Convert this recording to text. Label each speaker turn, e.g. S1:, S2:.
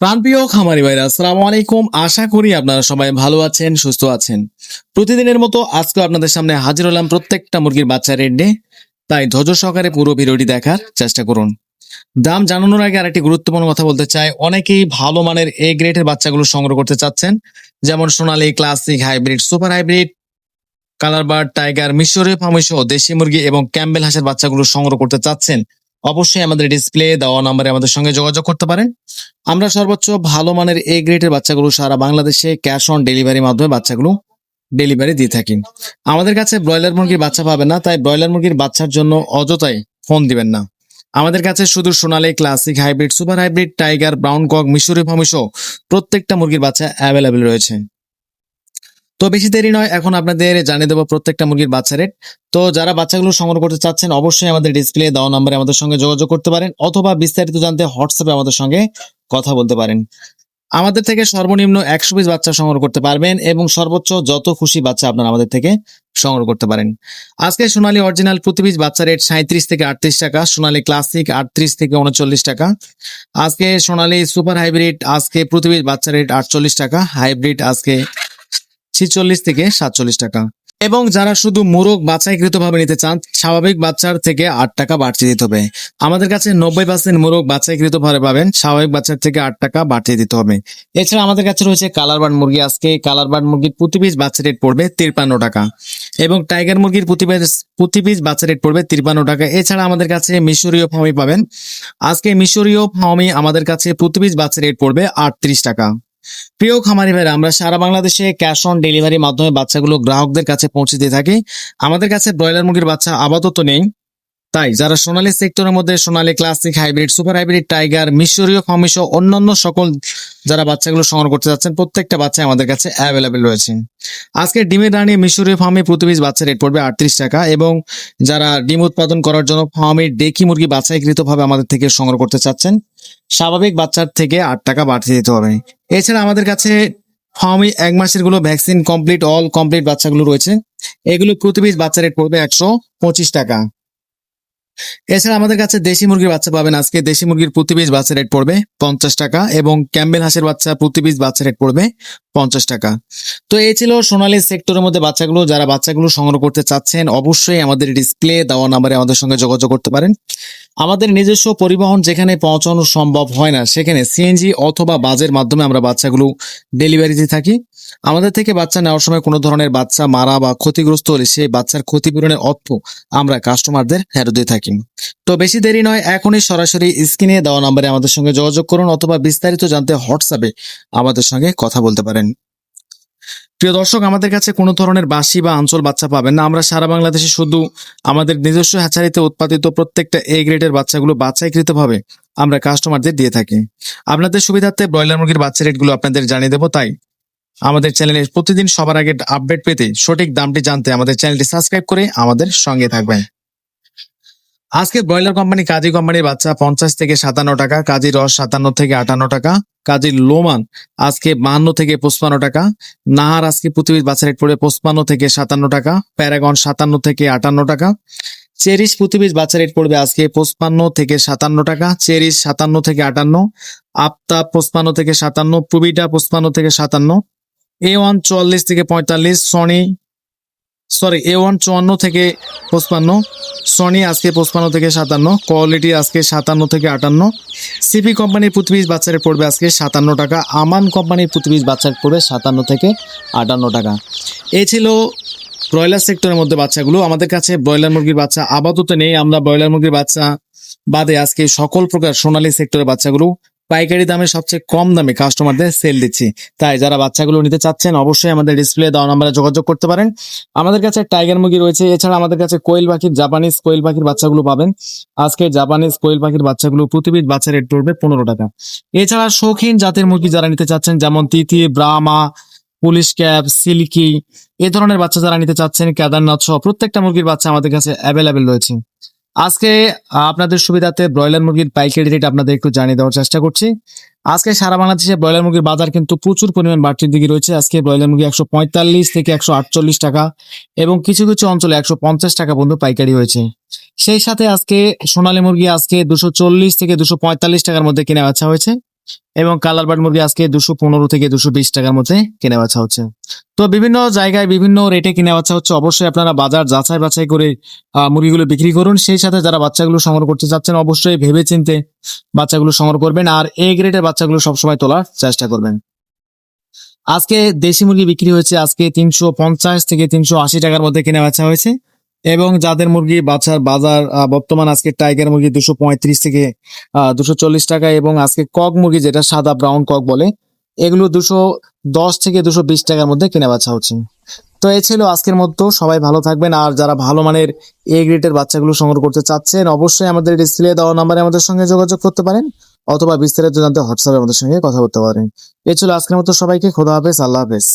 S1: প্রাণপ্রিয় খামারি ভাইরা, আসসালামু আলাইকুম। আশা করি আপনারা সবাই ভালো আছেন, সুস্থ আছেন। প্রতিদিনের মতো আজকে আপনাদের সামনে হাজির হলাম প্রত্যেকটা মুরগির বাচ্চা রেট তাই ধৈর্য সহকারে পুরো ভিডিওটি দেখার চেষ্টা করুন। দাম জানানোর আগে আরেকটি গুরুত্বপূর্ণ কথা বলতে চাই। অনেকেই ভালো মানের এ গ্রেডের বাচ্চাগুলো সংগ্রহ করতে চাচ্ছেন। যেমন Sonali, classic, hybrid, super hybrid, colour bird, tiger, মিশরীয় ফার্মিসহ দেশি মুরগি এবং ক্যাম্বেল হাঁসের বাচ্চাগুলো সংগ্রহ করতে চাচ্ছেন। অবশ্যই আমাদের ডিসপ্লে দেওয়া নম্বরে আমাদের সঙ্গে যোগাযোগ করতে পারেন। আমরা সর্বোচ্চ ভালো মানের এ গ্রেডের বাচ্চাগুলো সারা বাংলাদেশে ক্যাশ অন ডেলিভারির মাধ্যমে বাচ্চাগুলো ডেলিভারি দিয়ে থাকি আমাদের কাছে ব্রয়লার মুরগির বাচ্চা পাবেন না, তাই ব্রয়লার মুরগির বাচ্চার জন্য অযথাই ফোন দিবেন না। আমাদের কাছে শুধু Sonali classic hybrid super hybrid tiger brown cock মিশরি সহ প্রত্যেকটা মুরগির বাচ্চা অ্যাভেলেবেল রয়েছে। তো বেশি দেরি নয়, এখন আপনাদের জানিয়ে দেবো প্রত্যেকটা মুরগির বাচ্চা রেট তো যারা বাচ্চাগুলো সংগ্রহ করতে চাচ্ছেন, অবশ্যই আমাদের ডিসপ্লে দেওয়া নম্বরে আমাদের সঙ্গে যোগাযোগ করতে পারেন, অথবা বিস্তারিত জানতে হোয়াটসঅ্যাপে আমাদের সঙ্গে কথা বলতে পারেন। আমাদের থেকে সর্বনিম্ন একশো পিস বাচ্চা সংগ্রহ করতে পারবেন এবং সর্বোচ্চ যত খুশি বাচ্চা আপনারা আমাদের থেকে সংগ্রহ করতে পারেন। আজকে সোনালী অরিজিনাল প্রতি বাচ্চা রেট সাঁত্রিশ থেকে আটত্রিশ টাকা, সোনালী ক্লাসিক আটত্রিশ থেকে উনচল্লিশ টাকা। আজকে সোনালী সুপার হাইব্রিড আজকে প্রতি বাচ্চা রেট আটচল্লিশ টাকা হাইব্রিড আজকে ছিচল্লিশ থেকে সাতচল্লিশ টাকা। এবং যারা শুধু মোরগ বাছাইকৃত ভাবে নিতে চান, স্বাভাবিক বাচ্চার থেকে আট টাকা বাড়তি দিতে হবে। আমাদের কাছে নব্বই পার্সেন্ট মোরগ বাছাইকৃত ভাবে পাবেন, স্বাভাবিক বাচ্চার থেকে আট টাকা বাড়তি দিতে হবে। এছাড়া আমাদের কাছে রয়েছে কালার বার্ড মুরগি। আজকে কালার বার্ড মুরগির প্রতি পিস বাচ্চা রেট পড়বে তিরপান্ন টাকা। এবং টাইগার মুরগির প্রতি পিস প্রতি পিস বাচ্চা রেট পড়বে তিরপান্ন টাকা। এছাড়া আমাদের কাছে মিশরীয় ফার্মি পাবেন। আজকে মিশরীয় ফার্মি আমাদের কাছে প্রতি পিস বাচ্চা রেট পড়বে আটত্রিশ টাকা। প্রিয় খামারি ভাইরা, আমরা সারা বাংলাদেশে ক্যাশ অন ডেলিভারির মাধ্যমে বাচ্চাগুলো গ্রাহকদের কাছে পৌঁছে দিয়ে থাকি। আমাদের কাছে ব্রয়লার মুরগির বাচ্চা আপাতত নেই। তাই যারা সোনালী সেক্টরের মধ্যে Sonali classic hybrid super hybrid tiger মিশরীয় ফার্মিস অন্যান্য সকল যারা বাচ্চাগুলো সংগ্রহ করতে যাচ্ছেন, প্রত্যেকটা বাচ্চা আমাদের কাছে অ্যাভেলেবেল রয়েছে। আজকে ডিমের রানী মিশরীয় ফার্মে প্রতি বাচ্চা রেট পড়বে আটত্রিশ টাকা এবং যারা ডিম উৎপাদন করার জন্য ফার্মে ডেকি মুরগি বাছাইকৃতভাবে আমাদের থেকে সংগ্রহ করতে চাচ্ছেন, স্বাভাবিক বাচ্চার থেকে আট টাকা বাড়তি দিতে হবে। এছাড়া আমাদের কাছে ফার্মে এক মাসেরগুলো ভ্যাকসিন কমপ্লিট, অল কমপ্লিট বাচ্চাগুলো রয়েছে। এগুলো প্রতি বাচ্চা রেট পড়বে একশো পঁচিশ টাকা। এছাড়া আমাদের কাছে দেশি মুরগির বাচ্চা পাবেন আজকে। দেশি মুরগির প্রতি বাচ্চা রেট পড়বে পঞ্চাশ টাকা এবং ক্যাম্বেল হাঁসের বাচ্চা প্রতি বাচ্চা রেট পড়বে পঞ্চাশ টাকা। তো এই ছিল সোনালী সেক্টরের মধ্যে বাচ্চাগুলো। যারা বাচ্চাগুলো সংগ্রহ করতে চাচ্ছেন, অবশ্যই আমাদের ডিসপ্লে দেওয়া নাম্বারে আমাদের সঙ্গে যোগাযোগ করতে পারেন। আমাদের নিজস্ব পরিবহন যেখানে পৌঁছানো সম্ভব হয় না, সেখানে সিএনজি অথবা বাজের মাধ্যমে আমরা বাচ্চাগুলো ডেলিভারি দিয়ে থাকি। আমাদের থেকে বাচ্চা নেওয়ার সময় কোনো ধরনের বাচ্চা মারা বা ক্ষতিগ্রস্ত হলে সেই বাচ্চার ক্ষতিপূরণের অর্থ আমরা কাস্টমারদের ফেরত দিয়ে থাকি। তো বেশি দেরি নয়, এখনই সরাসরি স্ক্রিনে দেওয়া নম্বরে আমাদের সঙ্গে যোগাযোগ করুন অথবা বিস্তারিত জানতে হোয়াটসঅ্যাপে আমাদের সঙ্গে কথা বলতে পারেন। প্রিয় দর্শক, আমাদের কাছে কোনো ধরনের বাসি বা আঞ্চল বাচ্চা পাবেন না। আমরা সারা বাংলাদেশে শুধু আমাদের নিজস্ব হ্যাচারিতে উৎপাদিত প্রত্যেকটা এ গ্রেডের বাচ্চাগুলো বাছাইকৃতভাবে আমরা কাস্টমারদের দিয়ে থাকি। আপনাদের সুবিধার্থে ব্রয়লার মুরগির বাচ্চা রেটগুলো আপনাদের জানিয়ে দেবো, তাই আমাদের চ্যানেলে প্রতিদিন সবার আগে আপডেট পেতে সঠিক দামটি জানতে আমাদের চ্যানেলটি সাবস্ক্রাইব করে আমাদের সঙ্গে থাকবেন। আজকে ব্রয়লার কোম্পানি কাজী কোম্পানির বাচ্চা পঞ্চাশ থেকে সাতান্ন টাকা, কাজী রস সাতান্ন থেকে আটান্ন টাকা, কাজী লোমান আজকে বাহান্ন থেকে পঁচপান্ন টাকা, নাহার আজকে পৃথিবীর বাচ্চা রেট পড়বে পঁচপান্ন থেকে সাতান্ন টাকা, প্যারাগন সাতান্ন থেকে আটান্ন টাকা, চেরিশ পৃথিবীর বাচ্চা রেট পড়বে আজকে পঁচপান্ন থেকে সাতান্ন টাকা, চেরিশ সাতান্ন থেকে আটান্ন আফতাব পঁচপান্ন থেকে সাতান্ন প্রবিটা পঁচপান্ন থেকে সাতান্ন এ ওয়ান চুয়াল্লিশ থেকে পঁয়তাল্লিশ সনি সরি এ ওয়ান চুয়ান্ন থেকে পঁচপান্ন সনি আজকে পঁচপান্ন থেকে সাতান্ন কোয়ালিটি আজকে সাতান্ন থেকে আটান্ন সিপি কোম্পানির প্রতিপিস বাচ্চারে পড়বে আজকে সাতান্ন টাকা আমান কোম্পানির প্রতিপিস বাচ্চার পড়বে সাতান্ন থেকে আটান্ন টাকা। এই ছিল ব্রয়লার সেক্টরের মধ্যে বাচ্চাগুলো। আমাদের কাছে ব্রয়লার মুরগির বাচ্চা আপাতত নেই। আমরা ব্রয়লার মুরগির বাচ্চা বাদে আজকে সকল প্রকার সোনালী সেক্টরের বাচ্চাগুলো পাইকারি দামে সবচেয়ে কম দামে কাস্টমারদের সেল দিচ্ছি। তাই যারা বাচ্চাগুলো নিতে চাচ্ছেন, অবশ্যই আমাদের ডিসপ্লে দেওয়া নাম্বারে যোগাযোগ করতে পারেন। আমাদের কাছে টাইগার মুরগি রয়েছে, এছাড়া আমাদের কাছে কোয়েল পাখির জাপানিজ কোয়েল পাখির বাচ্চাগুলো পাবেন। আজকে জাপানিজ কোয়েল পাখির বাচ্চাগুলো প্রতিবিধ বাচ্চা রেট পড়বে পনেরো টাকা। এছাড়া শৌখিন জাতের মুরগি যারা নিতে চাচ্ছেন, যেমন তিথি ব্রামা পুলিশ ক্যাপ সিল্কি, এ ধরনের বাচ্চা যারা নিতে চাচ্ছেন, কেদারনাথ সহ প্রত্যেকটা মুরগির বাচ্চা আমাদের কাছে অ্যাভেলেবেল রয়েছে। আজকে আপনাদের সুবিধাতে ব্রয়লার মুরগির পাইকারি রেট আপনাদের একটু জানিয়ে দেওয়ার চেষ্টা করছি। আজকে সারা বাংলাদেশে ব্রয়লার মুরগির বাজার কিন্তু প্রচুর পরিমাণ বাড়তির দিকে রয়েছে। আজকে ব্রয়লার মুরগি একশো পঁয়তাল্লিশ থেকে একশো আটচল্লিশ টাকা এবং কিছু কিছু অঞ্চলে একশো পঞ্চাশ টাকা পর্যন্ত পাইকারি হয়েছে। সেই সাথে আজকে সোনালী মুরগি আজকে দুশো চল্লিশ থেকে দুশো পঁয়তাল্লিশ টাকার মধ্যে কেনা বেচা হয়েছে। এবং কালার বার্ড মুরগি আজকে দুশো পনেরো থেকে দুশো বিশ টাকার মধ্যে কেনা বেচা হচ্ছে। তো বিভিন্ন জায়গায় বিভিন্ন রেটে কিনে বাচ্চা হচ্ছে। অবশ্যই আপনারা বাজার যাচাই বাছাই করে মুরগিগুলো বিক্রি করুন। সেই সাথে যারা বাচ্চাগুলো সংগ্রহ করতে চাচ্ছেন, অবশ্যই ভেবে চিনতে বাচ্চাগুলো সংগ্রহ করবেন আর এ গ্রেডের বাচ্চাগুলো সবসময় তোলার চেষ্টা করবেন। আজকে দেশি মুরগি বিক্রি হয়েছে আজকে তিনশো পঞ্চাশ থেকে তিনশো আশি টাকার মধ্যে কেনা বেচা হয়েছে। এবং যাদের মুরগি বাচ্চার বাজার বর্তমান আজকে টাইগার মুরগি দুশো পঁয়ত্রিশ থেকে দুশো চল্লিশ টাকা এবং আজকে কক মুরগি যেটা সাদা ব্রাউন কক বলে, এগুলো দুশো দশ থেকে দুশো বিশ টাকার মধ্যে কেনা বেচা হচ্ছে। তো এই ছিল আজকের মতো, সবাই ভালো থাকবেন। আর যারা ভালো মানের এ গ্রেডের বাচ্চাগুলো সংগ্রহ করতে চাচ্ছেন, অবশ্যই আমাদের ডিসপ্লে দেওয়া নাম্বারে আমাদের সঙ্গে যোগাযোগ করতে পারেন অথবা বিস্তারিত জানতে হোয়াটসঅ্যাপে আমাদের সঙ্গে কথা বলতে পারেন। এই ছিল আজকের মতো, সবাইকে খোদা হাফেজ, আল্লাহ হাফেজ।